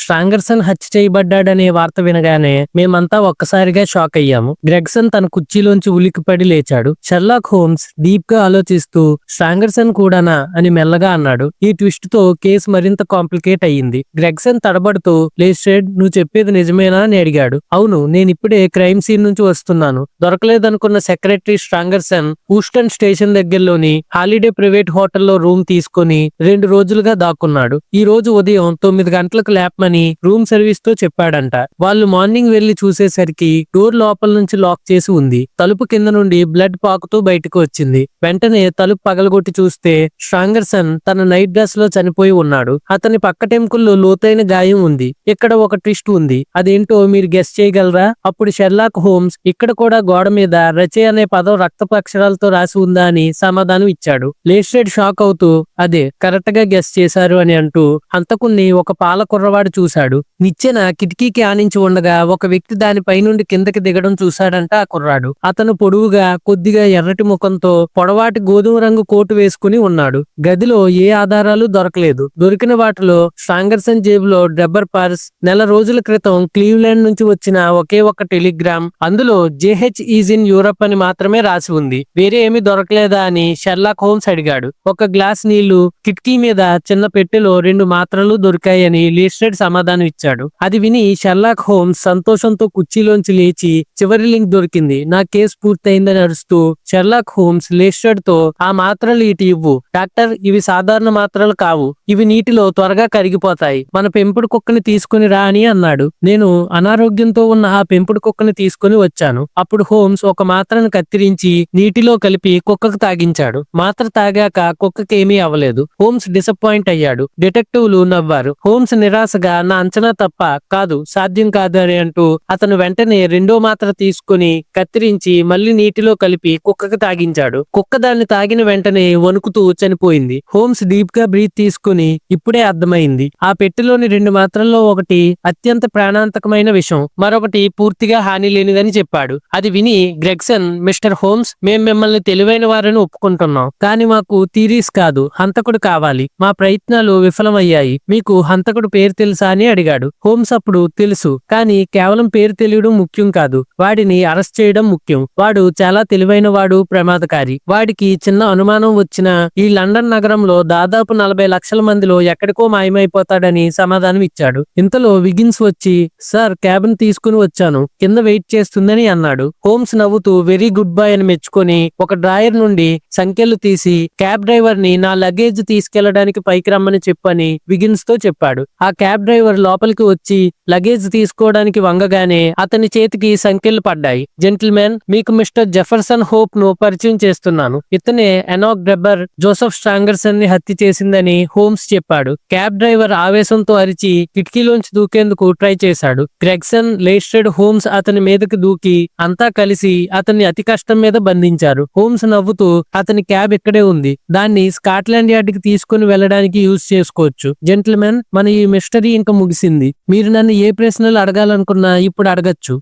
స్ట్రాంగర్సన్ హత్య చేయబడ్డాడనే వార్త వినగానే మేమంతా ఒక్కసారిగా షాక్ అయ్యాము. గ్రెగ్సన్ తన కుర్చీలోంచి ఉలిక్కిపడి లేచాడు. షెర్లాక్ హోమ్స్ డీప్గా ఆలోచిస్తూ స్ట్రాంగర్సన్ కూడానా? అని మెల్లగా అన్నాడు. ఈ ట్విస్ట్తో కేసు మరింత కాంప్లికేట్ అయ్యింది. గ్రెగ్సన్ తడబడుతూ లేస్ట్రేడ్ నువ్వు చెప్పేది నిజమేనా? అని అడిగాడు. అవును నేను ఇప్పుడే క్రైమ్ సీన్ నుంచి వస్తున్నాను. దొరకలేదనుకున్న సెక్రటరీ స్ట్రాంగర్సన్ హూస్టన్ స్టేషన్ దగ్గరలోని హాలిడే ప్రైవేట్ హోటల్లో రూమ్ తీసుకొని రెండు రోజులుగా దాక్కున్నాడు. ఈ రోజు ఉదయం తొమ్మిది గంటలకు అని రూమ్ సర్వీస్తో చెప్పాడంట. వాళ్ళు మార్నింగ్ వెళ్ళి చూసేసరికి డోర్ లోపల నుంచి లాక్ చేసి ఉంది. తలుపు కింద నుండి బ్లడ్ పాకుతూ బయటకు వచ్చింది. వెంటనే తలుపు పగలగొట్టి చూస్తే స్ట్రాంగర్సన్ తన నైట్ డ్రెస్లో చనిపోయి ఉన్నాడు. అతని పక్క టెంకుల్లో లోతైన గాయం ఉంది. ఇక్కడ ఒక ట్విస్ట్ ఉంది. అదేంటో మీరు గెస్ చేయగలరా? అప్పుడు షెర్లాక్ హోమ్స్ ఇక్కడ కూడా గోడ మీద రచే అనే పదం రక్తపు అక్షరాలతో రాసి ఉందా అని సమాధానం ఇచ్చాడు. లేస్ట్రేడ్ షాక్ అవుతూ అదే కరెక్ట్గా గెస్ చేశారు అని అంటూ హంతకుణ్ణి ఒక పాల కుర్రవాడు చూశాడు. నిచ్చెన కిటికీకి ఆనించి ఉండగా ఒక వ్యక్తి దానిపై నుండి కిందకి దిగడం చూశాడంట ఆ కుర్రాడు. అతను పొడువుగా కొద్దిగా ఎర్రటి ముఖంతో పొడవాటి గోధుమ రంగు కోటు వేసుకుని ఉన్నాడు. గదిలో ఏ ఆధారాలు దొరకలేదు. దొరికిన వాటిలో సాంగర్సన్ జేబులో డబ్బర్ పర్స్ నెల రోజుల క్రితం క్లీవ్లాండ్ నుంచి వచ్చిన ఒకే ఒక టెలిగ్రామ్ అందులో జేహెచ్ ఈజ్ ఇన్ యూరప్ అని మాత్రమే రాసి ఉంది. వేరే ఏమీ దొరకలేదా అని షెర్లాక్ హోమ్స్ అడిగాడు. ఒక గ్లాస్ నీళ్ళు కిటికీ మీద చిన్న పెట్టెలో రెండు మాత్రలు దొరికాయని లీస్టెడ్ సమాధానం ఇచ్చాడు. అది విని షెర్లాక్ హోమ్స్ సంతోషంతో కుర్చీలోంచి లేచి చివరి లింక్ దొరికింది. నా కేసు పూర్తయిందని అరుస్తూ షెర్లాక్ హోమ్స్ లేస్టెడ్తో ఆ మాత్రలు ఇటు ఇవ్వు. డాక్టర్ ఇవి సాధారణ మాత్రలు కావు. ఇవి నీటిలో త్వరగా కరిగిపోతాయి. మన పెంపుడు కుక్కని తీసుకుని రా అని అన్నాడు. నేను అనారోగ్యంతో ఉన్న ఆ పెంపుడు కుక్కని తీసుకుని వచ్చాను. అప్పుడు హోమ్స్ ఒక మాత్రను కత్తిరించి నీటిలో కలిపి కుక్కకు తాగించాడు. మాత్ర తాగాక కుక్కకి ఏమీ అవ్వలేదు. హోమ్స్ డిసప్పాయింట్ అయ్యాడు. డిటెక్టివ్లు నవ్వారు. హోమ్స్ నిరాశగా నా అంచనా తప్ప కాదు సాధ్యం కాదని అంటూ అతను వెంటనే రెండో మాత్ర తీసుకుని కత్తిరించి మళ్ళీ నీటిలో కలిపి కుక్కకు తాగించాడు. కుక్క దాన్ని తాగిన వెంటనే వణుకుతూ చనిపోయింది. హోమ్స్ డీప్గా బ్రీత్ తీసుకుని ఇప్పుడే అర్థమైంది. ఆ పెట్టెలోని రెండు మాత్రల్లో ఒకటి అత్యంత ప్రాణాంతకమైన విషయం మరొకటి పూర్తిగా హాని లేనిదని చెప్పాడు. అది విని గ్రెగ్సన్ మిస్టర్ హోమ్స్ మేం మిమ్మల్ని తెలివైన వారని ఒప్పుకుంటున్నాం. కానీ మాకు థీరీస్ కాదు హంతకుడు కావాలి. మా ప్రయత్నాలు విఫలమయ్యాయి. మీకు హంతకుడు పేరు తెలుసు. తెలుసా అని అడిగాడు. హోమ్స్ అప్పుడు తెలుసు కానీ కేవలం పేరు తెలియడం ముఖ్యం కాదు. వాడిని అరెస్ట్ చేయడం ముఖ్యం. వాడు చాలా తెలివైన వాడు ప్రమాదకారి. వాడికి చిన్న అనుమానం వచ్చిన ఈ లండన్ నగరంలో దాదాపు నలభై లక్షల మందిలో ఎక్కడికో మాయమైపోతాడని సమాధానం ఇచ్చాడు. ఇంతలో విగిన్స్ వచ్చి సార్ క్యాబ్ని తీసుకుని వచ్చాను. కింద వెయిట్ చేస్తుందని అన్నాడు. హోమ్స్ నవ్వుతూ వెరీ గుడ్ బాయ్ అని మెచ్చుకొని ఒక డ్రాయర్ నుండి సంఖ్యలు తీసి క్యాబ్ డ్రైవర్ని నా లగేజ్ తీసుకెళ్ళడానికి పైకి రమ్మని చెప్పని విగిన్స్తో చెప్పాడు. ఆ క్యాబ్ డ్రైవర్ లోపలికి వచ్చి లగేజ్ తీసుకోవడానికి వంగగానే అతని చేతికి సంఖ్యలు పడ్డాయి. జెంటిల్మెన్ మీకు మిస్టర్ జెఫర్సన్ హోప్ను పరిచయం చేస్తున్నాను. ఇతనే ఎనాక్ డెబ్బర్ జోసెఫ్ స్ట్రాంగర్సన్ని హత్య చేసిందని హోమ్స్ చెప్పాడు. క్యాబ్ డ్రైవర్ ఆవేశంతో అరిచి కిటికీలోంచి దూకేందుకు ట్రై చేశాడు. గ్రెగ్సన్ లేస్టెడ్ హోమ్స్ అతని మీదకి దూకి అంతా కలిసి అతన్ని అతి కష్టం మీద బంధించారు. హోమ్స్ నవ్వుతూ అతని క్యాబ్ ఇక్కడే ఉంది. దాన్ని స్కాట్లాండ్ యార్డ్కి తీసుకుని వెళ్ళడానికి యూజ్ చేసుకోవచ్చు. జెంటిల్మెన్ మన ఈ మిస్టరీ ఇంకా ముగిసింది. మీరు నన్ను ఏ ప్రశ్నలు అడగాలనుకున్నా ఇప్పుడు అడగచ్చు.